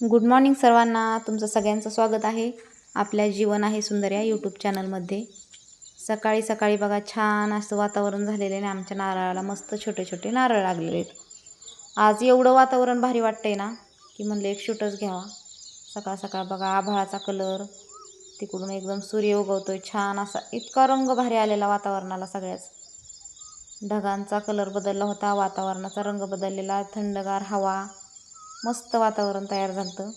Good morning सर्वांना. तुमचं सगळ्यांचं स्वागत आहे. आपल्या जीवन आहे सुंदर या यूट्यूब चॅनलमध्ये सकाळी सकाळी बघा छान असं वातावरण झालेलं आहे. आमच्या नारळाला मस्त छोटे छोटे नारळ लागलेले आहेत. आज एवढं वातावरण भारी वाटतंय ना की म्हणलं एक शूटच घ्यावा. सकाळ सकाळ बघा आभाळाचा कलर तिकडून एकदम सूर्य उगवतोय. छान असा इतका रंग भारी आलेला वातावरणाला सगळ्याच. ढगांचा कलर बदलला होता. वातावरणाचा रंग बदललेला. थंडगार हवा. मस्त वातावरण तयार झालं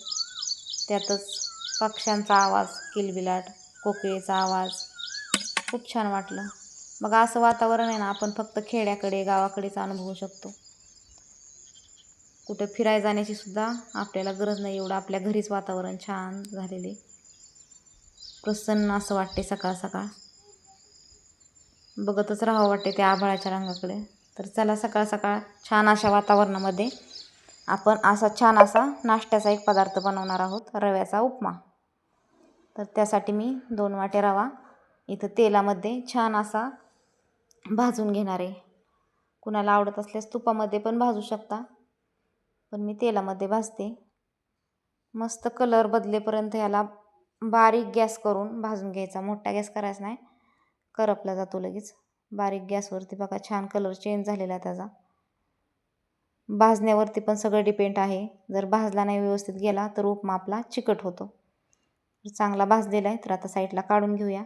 त्यातच पक्ष्यांचा आवाज किलबिलाट कोकिळेचा आवाज. खूप छान वाटलं. मग असं वातावरण आहे ना आपण फक्त खेड्याकडे गावाकडेच अनुभवू शकतो. कुठे फिरायला जाण्याची सुद्धा आपल्याला गरज नाही एवढं आपल्या घरीच वातावरण छान झालेले. प्रसन्न असं वाटते सकाळ सकाळ. बघतच राहावं वाटते त्या आभाळाच्या रंगाकडे. तर चला सकाळ सकाळ छान अशा वातावरणामध्ये आपण असा छान असा नाश्त्याचा एक पदार्थ बनवणार आहोत रव्याचा उपमा. तर त्यासाठी मी दोन वाटे रवा इथं तेलामध्ये छान असा भाजून घेणार आहे. कुणाला आवडत असल्यास तुपामध्ये पण भाजू शकता पण मी तेलामध्ये भाजते. मस्त कलर बदलेपर्यंत ह्याला बारीक गॅस करून भाजून घ्यायचा. मोठा गॅस करायचा नाही करपला जातो लगेच. बारीक गॅसवरती बघा छान कलर चेंज झालेला आहे त्याचा. भाजण्यावरती पण सगळं डिपेंड आहे. जर भाजला नाही व्यवस्थित गेला तर उपमा आपला चिकट होतो. चांगला भाजलेला आहे तर आता साईडला काढून घेऊया.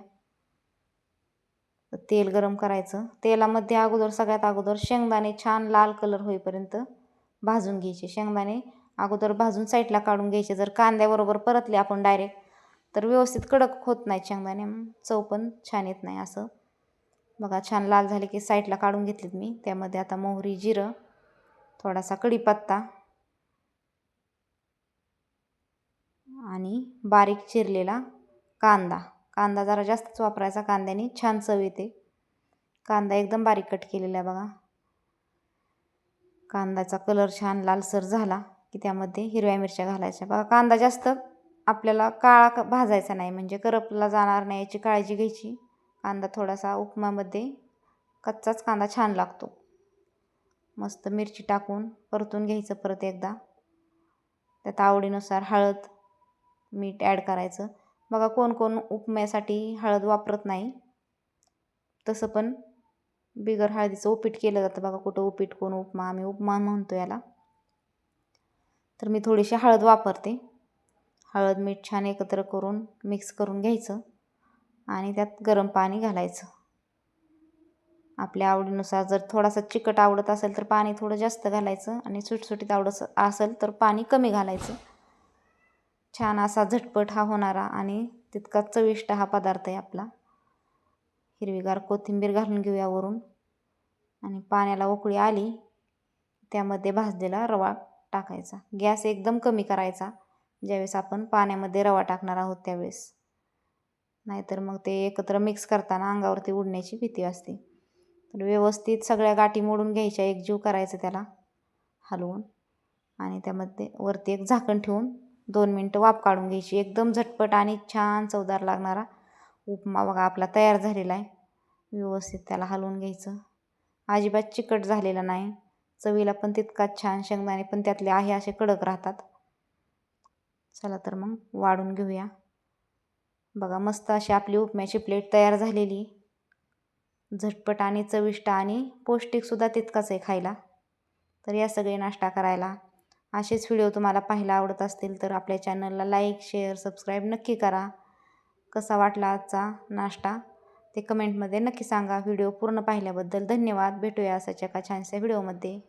तेल गरम करायचं. तेलामध्ये अगोदर सगळ्यात अगोदर शेंगदाणे छान लाल कलर होईपर्यंत भाजून घ्यायचे. शेंगदाणे अगोदर भाजून साईडला काढून घ्यायचे. जर कांद्याबरोबर परतले आपण डायरेक्ट तर व्यवस्थित कडक होत नाही शेंगदाणे. चव पण छान येत नाही असं. बघा छान लाल झाले की साईडला काढून घेतलीत मी. त्यामध्ये आता मोहरी जिरं थोडासा कढीपत्ता. आणि बारीक चिरलेला कांदा. कांदा जरा जास्तच वापरायचा कांद्याने छान चव येते. कांदा एकदम बारीक कट केलेला आहे बघा. कांद्याचा कलर छान लालसर झाला की त्यामध्ये हिरव्या मिरच्या घालायच्या. बघा कांदा जास्त आपल्याला काळा भाजायचा नाही म्हणजे करपला जाणार नाही याची काळजी घ्यायची. कांदा थोडासा उपमामध्ये कच्चाच कांदा छान लागतो. मस्त मिरची टाकून परतून घ्यायचं परत एकदा. त्यात आवडीनुसार हळद मीठ ॲड करायचं. बघा कोण कोण उपम्यासाठी हळद वापरत नाही. तसं पण बिगर हळदीचं उपीट केलं जातं. बघा कुठं उपीट कोण उपमा आम्ही उपमा म्हणतो याला. तर मी थोडीशी हळद वापरते. हळद मीठ छान एकत्र करून मिक्स करून घ्यायचं आणि त्यात गरम पाणी घालायचं. आपल्या आवडीनुसार जर थोडासा चिकट आवडत असेल तर पाणी थोडं जास्त घालायचं आणि सुटसुटीत आवडत असेल तर पाणी कमी घालायचं. छान असा झटपट हा होणारा आणि तितका चविष्ट हा पदार्थ आहे आपला. हिरवीगार कोथिंबीर घालून घेऊया वरून. आणि पाण्याला उकळी आली त्यामध्ये भाजलेला रवा टाकायचा. गॅस एकदम कमी करायचा ज्यावेळेस आपण पाण्यामध्ये रवा टाकणार आहोत त्यावेळेस. नाहीतर मग ते एकत्र मिक्स करताना अंगावरती उडण्याची भीती असते तर व्यवस्थित सगळ्या गाठी मोडून घ्यायच्या एकजीव करायचं त्याला हलवून. आणि त्यामध्ये वरती एक झाकण ठेवून दोन मिनटं वाफ काढून घ्यायची. एकदम झटपट आणि छान चवदार लागणारा उपमा बघा आपला तयार झालेला आहे. व्यवस्थित त्याला हलवून घ्यायचं. अजिबात चिकट झालेला नाही. चवीला पण तितकाच छान शेंगदाणे पण त्यातले आहे असे कडक राहतात. चला तर मग वाढून घेऊया. बघा मस्त अशी आपली उपम्याची प्लेट तयार झालेली. झटपट आणि चविष्ट आणि पौष्टिकसुद्धा तितकाच आहे खायला. तर या सगळे नाश्ता करायला असेच व्हिडिओ तुम्हाला पाहायला आवडत असतील तर आपल्या चॅनलला लाईक शेअर सबस्क्राईब नक्की करा. कसा वाटला आजचा नाश्ता? ते कमेंटमध्ये नक्की सांगा. व्हिडिओ पूर्ण पाहिल्याबद्दल धन्यवाद. भेटूया असाच एका छानशा व्हिडिओमध्ये.